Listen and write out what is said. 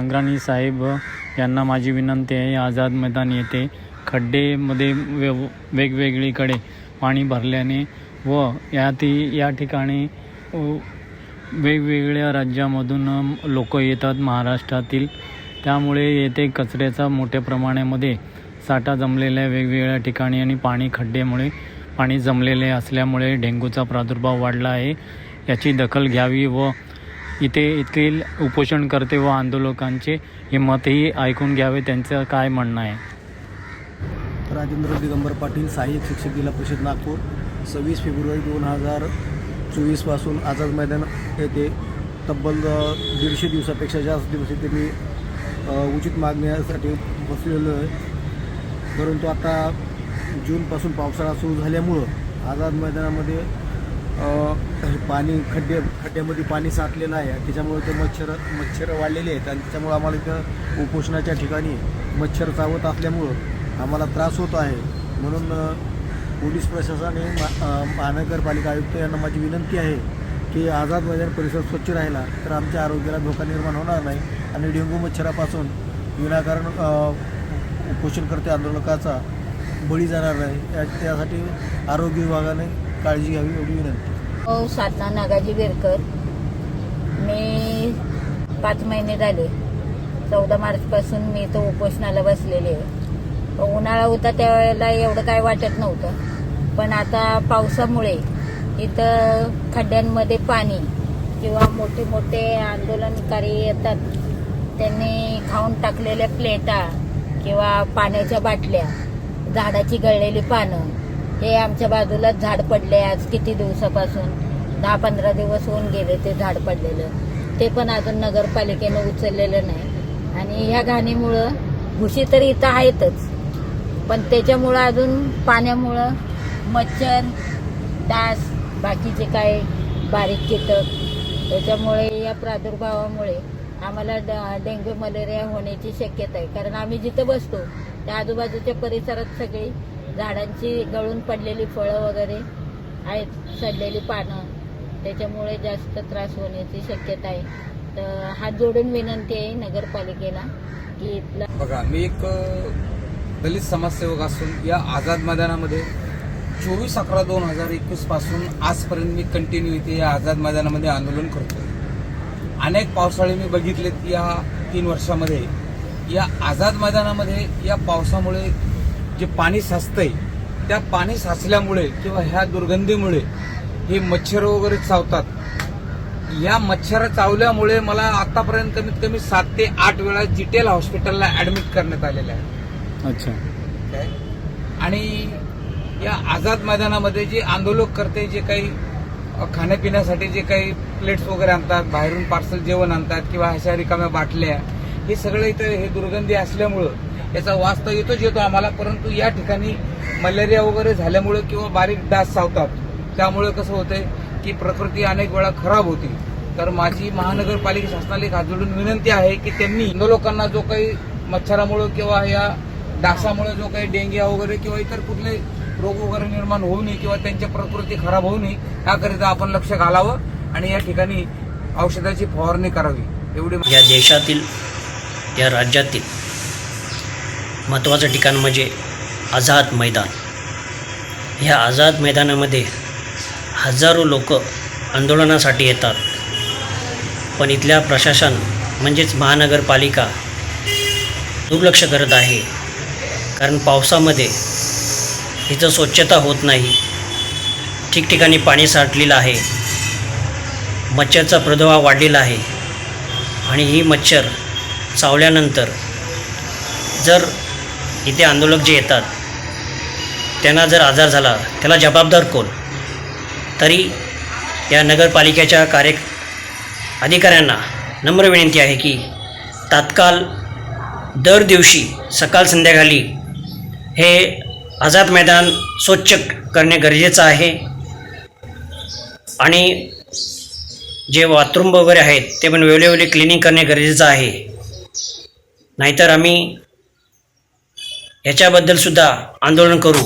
संग्राणी साहेब यांना माझी विनंती आहे आझाद मैदान येथे खड्डेमध्ये वे वेगवेगळीकडे पाणी भरल्याने व या ती या ठिकाणी वेगवेगळ्या राज्यामधून लोक येतात महाराष्ट्रातील. त्यामुळे येथे कचऱ्याचा मोठ्या प्रमाणामध्ये साठा जमलेला आहे वेगवेगळ्या ठिकाणी आणि पाणी खड्डेमुळे पाणी जमलेले असल्यामुळे डेंग्यूचा प्रादुर्भाव वाढला आहे. याची दखल घ्यावी व इथे येथील उपोषणकर्ते व आंदोलकांचे हे मतही ऐकून घ्यावे त्यांचं काय म्हणणं आहे? राजेंद्र दिगंबर पाटील सहाय्यक शिक्षक जिल्हा परिषद नागपूर. सव्वीस फेब्रुवारी दोन हजार चोवीसपासून आझाद मैदान येथे तब्बल दीडशे दिवसापेक्षा जास्त दिवस इथे मी उचित मागण्यासाठी बसलेलो आहे. परंतु आता जूनपासून पावसाळा सुरू झाल्यामुळं आझाद मैदानामध्ये पाणी खड्डे खड्ड्यामध्ये पाणी साठलेलं आहे. त्याच्यामुळे ते मच्छर मच्छर वाढलेले आहेत. आणि त्याच्यामुळे आम्हाला इथं उपोषणाच्या ठिकाणी मच्छर चावत असल्यामुळं आम्हाला त्रास होत आहे. म्हणून पोलीस प्रशासन आणि महानगरपालिका आयुक्त यांना माझी विनंती आहे की आझाद मैदान परिसर स्वच्छ राहिला तर आमच्या आरोग्याला धोका निर्माण होणार नाही आणि डेंग्यू मच्छरापासून विनाकारण उपोषणकर्ते आंदोलकाचा बळी जाणार नाही. या त्यासाठी आरोग्य विभागाने काळजी घ्यावी एवढी विनंती. हो साधना नागाजी वेरकर. मी पाच महिने झाले. चौदा मार्चपासून मी इथं उपोषणाला बसलेले आहे. उन्हाळा होता त्यावेळेला एवढं काय वाटत नव्हतं. पण आता पावसामुळे इथं खड्ड्यांमध्ये पाणी किंवा मोठे मोठे आंदोलनकारी येतात. त्यांनी खाऊन टाकलेल्या प्लेटा किंवा पाण्याच्या बाटल्या झाडाची गळलेली पानं हे आमच्या बाजूलाच झाड पडले आज किती दिवसापासून? दहा पंधरा दिवस होऊन गेले ते झाड पडलेलं. ते पण अजून नगरपालिकेनं उचललेलं नाही. आणि ह्या घाणीमुळं भुशी तर इथं आहेतच. पण त्याच्यामुळं अजून पाण्यामुळं मच्छर डास बाकीचे काय बारीक कीटक त्याच्यामुळे या प्रादुर्भावामुळे आम्हाला ड- डेंग्यू मलेरिया होण्याची शक्यता आहे. कारण आम्ही जिथं बसतो त्या आजूबाजूच्या परिसरात सगळी झाडांची गळून पडलेली फळं वगैरे आहेत सडलेली पानं. त्याच्यामुळे जास्त त्रास होण्याची शक्यता आहे. तर हात जोडून विनंती आहे नगरपालिकेला की इथला बघा मी एक दलित समाजसेवक असून या आझाद मैदानामध्ये चोवीस अकरा दोन हजार एकवीसपासून आजपर्यंत मी कंटिन्यू इथे या आझाद मैदानामध्ये आंदोलन करतो अनेक पावसाळे मी बघितलेत या तीन वर्षामध्ये. या आझाद मैदानामध्ये या पावसामुळे जे पाणी साचतंय त्या पाणी साचल्यामुळे किंवा ह्या दुर्गंधीमुळे हे मच्छर वगैरे चावतात. या मच्छर चावल्यामुळे मला आतापर्यंत कमीत कमी सात ते आठ वेळा जिटेल हॉस्पिटलला ऍडमिट करण्यात आलेलं आहे. अच्छा. काय? आणि या आझाद मैदानामध्ये जे आंदोलक करते जे काही खाण्यापिण्यासाठी जे काही प्लेट्स वगैरे आणतात बाहेरून पार्सल जेवण आणतात किंवा अशा रिकाम्या बाटल्या हे सगळं इथं हे दुर्गंधी असल्यामुळं याचा वास तर येतोच येतो आम्हाला परंतु या ठिकाणी मलेरिया वगैरे झाल्यामुळे किंवा बारीक डास चावतात त्यामुळे कसं होतंय की प्रकृती अनेक वेळा खराब होती. तर माझी महानगरपालिका शासनाला एक हात जोडून विनंती आहे की त्यांनी लोकांना जो काही मच्छरामुळे किंवा या डासामुळे जो काही डेंग्या वगैरे किंवा इतर कुठले रोग वगैरे निर्माण होऊ नये किंवा त्यांच्या प्रकृती खराब होऊ नये याकरिता आपण लक्ष घालावं आणि या ठिकाणी औषधाची फवारणी करावी. एवढी या देशातील या राज्यातील महत्त्वाचं ठिकाण म्हणजे आझाद मैदान. ह्या आझाद मैदानामध्ये हजारो लोक आंदोलनासाठी येतात. पण इथल्या प्रशासन म्हणजेच महानगरपालिका दुर्लक्ष करत आहे. कारण पावसामध्ये इथं स्वच्छता होत नाही. ठिकठिकाणी पाणी साठलेलं आहे. मच्छरचा प्रादुर्भाव वाढलेला आहे. आणि ही मच्छर चावल्यानंतर जर इथे आंदोलक जे येतात त्यांना जर आजार झाला त्याला जबाबदार कोण? तरी या नगरपालिकेच्या कार्य अधिकाऱ्यांना नम्र विनंती आहे की तात्काळ दर दिवशी सकाळ संध्याकाळी हे आझाद मैदान स्वच्छ करणे गरजेचं आहे. आणि जे बाथरूम वगैरे आहेत ते पण वेळोवेळी क्लिनिंग करणे गरजेचं आहे. नाहीतर आम्ही याच्याबद्दल सुद्धा आंदोलन करू.